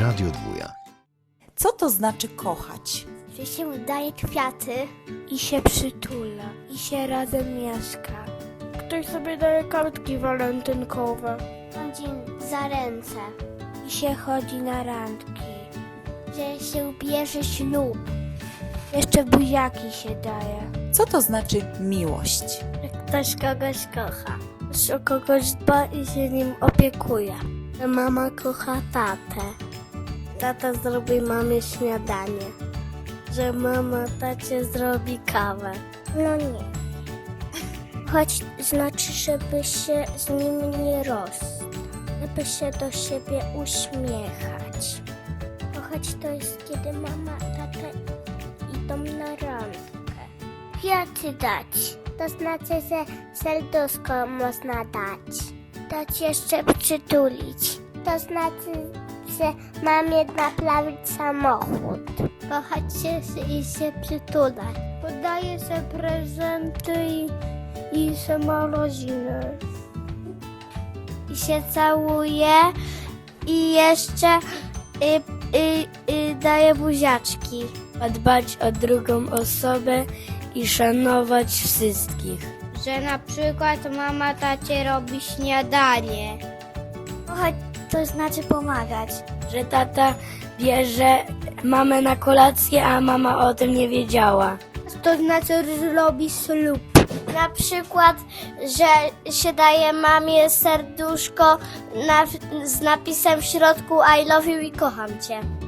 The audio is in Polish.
Radio Dwója. Co to znaczy kochać? że się daje kwiaty i się przytula, i się razem mieszka. Ktoś sobie daje kartki walentynkowe chodzi za ręce, i się chodzi na randki. że się bierze ślub, Jeszcze buziaki się daje. Co to znaczy miłość? że ktoś kogoś kocha, że o kogoś dba i się nim opiekuje. Że mama kocha tatę. Tata zrobi mamie śniadanie. Że mama tacie zrobi kawę. no nie. Choć znaczy, żeby się z nim nie rozstać, żeby się do siebie uśmiechać. Kochać to jest, kiedy mama, tata idą na randkę. Kwiaty dać. To znaczy, że serduszko można dać. Dać jeszcze przytulić. To znaczy, że mamie naprawić samochód. Kochać się i się przytulać. Podaje się prezenty i, i się ma rodzinę. I się całuje i jeszcze y, y, y, daje buziaczki. Dbać o drugą osobę i szanować wszystkich. Że na przykład mama tacie robi śniadanie. To znaczy pomagać. Że tata bierze mamę na kolację, a mama o tym nie wiedziała. To znaczy, że robi ślub. Na przykład, że się daje mamie serduszko na, z napisem w środku I love you i kocham cię.